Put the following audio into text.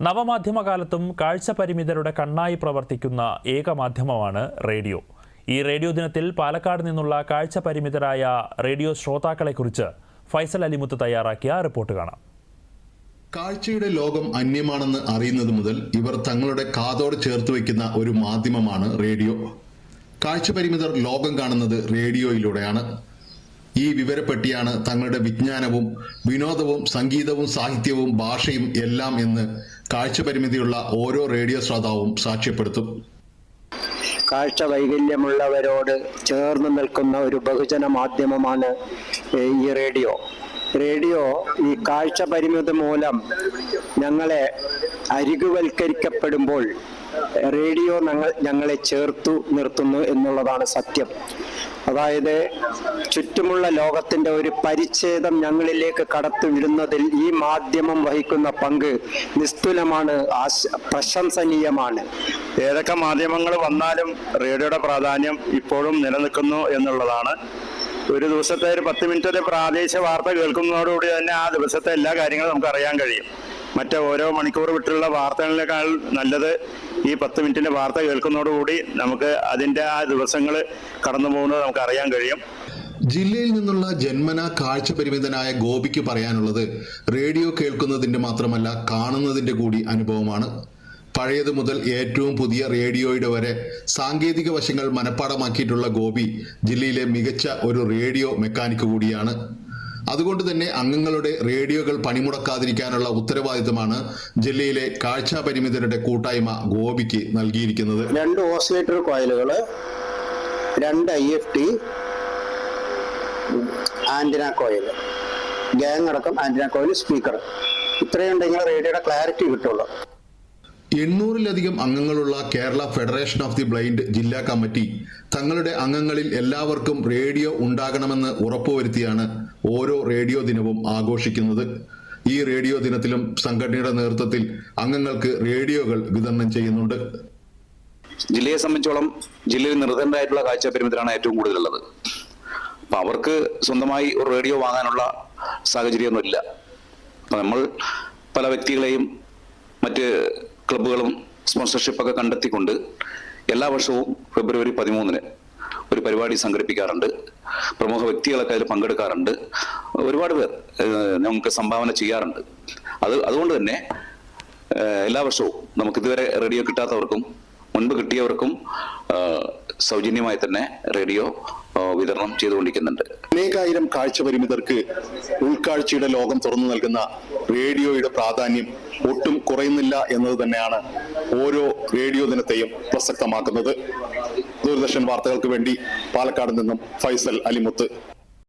നവമാധ്യമകാലത്തും കാഴ്ചപരിമിതരുടെ കണ്ണായി പ്രവർത്തിക്കുന്ന ഏക മാധ്യമമാണ് റേഡിയോ. ഈ റേഡിയോ ദിനത്തിൽ പാലക്കാട് നിന്നുള്ള കാഴ്ചപരിമിതരായ റേഡിയോ ശ്രോതാക്കളെക്കുറിച്ച് ഫൈസൽ അലിമുത്ത് തയ്യാറാക്കിയ റിപ്പോർട്ട് കാണാം. കാഴ്ചയുടെ ലോകം അന്യമാണെന്ന് അറിയുന്നത് മുതൽ ഇവർ തങ്ങളുടെ കാതോട് ചേർത്ത് വയ്ക്കുന്ന ഒരു മാധ്യമമാണ് റേഡിയോ. കാഴ്ചപരിമിതർ ലോകം കാണുന്നത് റേഡിയോയിലൂടെയാണ്. ഈ വിവരപ്പെട്ടിയാണ് തങ്ങളുടെ വിജ്ഞാനവും വിനോദവും സംഗീതവും സാഹിത്യവും ഭാഷയും എല്ലാം എന്ന് കാഴ്ചപരിമിതിയുള്ള ഓരോ റേഡിയോ ശ്രോതാവും സാക്ഷ്യപ്പെടുത്തും. കാഴ്ച വൈകല്യമുള്ളവരോട് ചേർന്ന് നിൽക്കുന്ന ഒരു ബഹുജന മാധ്യമമാണ് ഈ റേഡിയോ. റേഡിയോ ഈ കാഴ്ച പരിമിതി മൂലം ഞങ്ങളെ അരികുവൽക്കരിക്കപ്പെടുമ്പോൾ റേഡിയോ ഞങ്ങൾ ഞങ്ങളെ ചേർത്തു നിർത്തുന്നു എന്നുള്ളതാണ് സത്യം. അതായത് ചുറ്റുമുള്ള ലോകത്തിന്റെ ഒരു പരിച്ഛേദം ഞങ്ങളിലേക്ക് കടത്തിവിടുന്നതിൽ ഈ മാധ്യമം വഹിക്കുന്ന പങ്ക് നിസ്തുലമാണ് പ്രശംസനീയമാണ്. ഏതൊക്കെ മാധ്യമങ്ങൾ വന്നാലും റേഡിയോയുടെ പ്രാധാന്യം ഇപ്പോഴും നിലനിൽക്കുന്നു എന്നുള്ളതാണ് ഒരു ദിവസത്തെ ഒരു പത്ത് മിനിറ്റത്തെ പ്രാദേശിക വാർത്ത കേൾക്കുന്നതോടുകൂടി തന്നെ ആ ദിവസത്തെ എല്ലാ കാര്യങ്ങളും നമുക്ക് അറിയാൻ കഴിയും. മറ്റേ ഓരോ മണിക്കൂർ വിട്ടുള്ള വാർത്തകളേക്കാൾ നല്ലത് ഈ പത്ത് മിനിറ്റിന്റെ വാർത്ത കേൾക്കുന്നതോടുകൂടി നമുക്ക് അതിന്റെ ആ ദിവസങ്ങൾ കടന്നു പോകുന്നത് നമുക്ക് അറിയാൻ കഴിയും. ജില്ലയിൽ നിന്നുള്ള ജന്മന കാഴ്ച പരിമിതനായ ഗോപിക്ക് പറയാനുള്ളത് റേഡിയോ കേൾക്കുന്നതിന്റെ മാത്രമല്ല കാണുന്നതിന്റെ കൂടി അനുഭവമാണ്. പഴയത് മുതൽ ഏറ്റവും പുതിയ റേഡിയോയുടെ വരെ സാങ്കേതിക വശങ്ങൾ മനഃപ്പാടമാക്കിയിട്ടുള്ള ഗോപി ജില്ലയിലെ മികച്ച ഒരു റേഡിയോ മെക്കാനിക് കൂടിയാണ്. അതുകൊണ്ട് തന്നെ അംഗങ്ങളുടെ റേഡിയോകൾ പണിമുടക്കാതിരിക്കാനുള്ള ഉത്തരവാദിത്തമാണ് ജില്ലയിലെ കാഴ്ചാ പരിമിതരുടെ കൂട്ടായ്മ ഗോപിക്ക് നൽകിയിരിക്കുന്നത്. രണ്ട് ഓസിലേറ്റർ കോയിലുകൾ രണ്ട് I F T antenna coil gang അടക്കം ആന്റിന കോയിൽ സ്പീക്കർ. ഇത്രയും ഉണ്ടെങ്കിൽ റേഡിയോയുടെ ക്ലാരിറ്റി കിട്ടുള്ളൂ. എണ്ണൂറിലധികം അംഗങ്ങളുള്ള Kerala federation of the blind ജില്ലാ കമ്മിറ്റി തങ്ങളുടെ അംഗങ്ങളിൽ എല്ലാവർക്കും റേഡിയോ ഉണ്ടാകണമെന്ന് ഉറപ്പുവരുത്തിയാണ് ഓരോ റേഡിയോ ദിനവും ആഘോഷിക്കുന്നത്. ഈ റേഡിയോ ദിനത്തിലും സംഘടനയുടെ നേതൃത്വത്തിൽ അംഗങ്ങൾക്ക് റേഡിയോകൾ വിതരണം ചെയ്യുന്നുണ്ട്. ജില്ലയെ സംബന്ധിച്ചോളം ജില്ലയിൽ നിർധനരായിട്ടുള്ള കാഴ്ച പരിമിതരാണ് ഏറ്റവും കൂടുതലുള്ളത്. അപ്പൊ അവർക്ക് സ്വന്തമായി ഒരു റേഡിയോ വാങ്ങാനുള്ള സാഹചര്യമൊന്നുമില്ല. അപ്പൊ നമ്മൾ പല വ്യക്തികളെയും മറ്റ് ക്ലബ്ബുകളും സ്പോൺസർഷിപ്പ് ഒക്കെ കണ്ടെത്തിക്കൊണ്ട് എല്ലാ വർഷവും ഫെബ്രുവരി പതിമൂന്നിന് ഒരു പരിപാടി സംഘടിപ്പിക്കാറുണ്ട്. പ്രമുഖ വ്യക്തികളൊക്കെ അതിൽ പങ്കെടുക്കാറുണ്ട്. ഒരുപാട് പേർ നമുക്ക് സംഭാവന ചെയ്യാറുണ്ട്. അത് അതുകൊണ്ട് തന്നെ എല്ലാ വർഷവും നമുക്ക് ഇതുവരെ റേഡിയോ കിട്ടാത്തവർക്കും മുൻപ് കിട്ടിയവർക്കും സൗജന്യമായി തന്നെ റേഡിയോ വിതരണം ചെയ്തുകൊണ്ടിരിക്കുന്നുണ്ട്. അനേകായിരം കാഴ്ച പരിമിതർക്ക് ഉൾക്കാഴ്ചയുടെ ലോകം തുറന്നു നൽകുന്ന റേഡിയോയുടെ പ്രാധാന്യം ഒട്ടും കുറയുന്നില്ല എന്നത് തന്നെയാണ് ഓരോ റേഡിയോ ദിനത്തെയും പ്രസക്തമാക്കുന്നത്. ദൂരദർശൻ വാർത്തകൾക്ക് വേണ്ടി പാലക്കാട് നിന്നും ഫൈസൽ അലിമുത്ത്.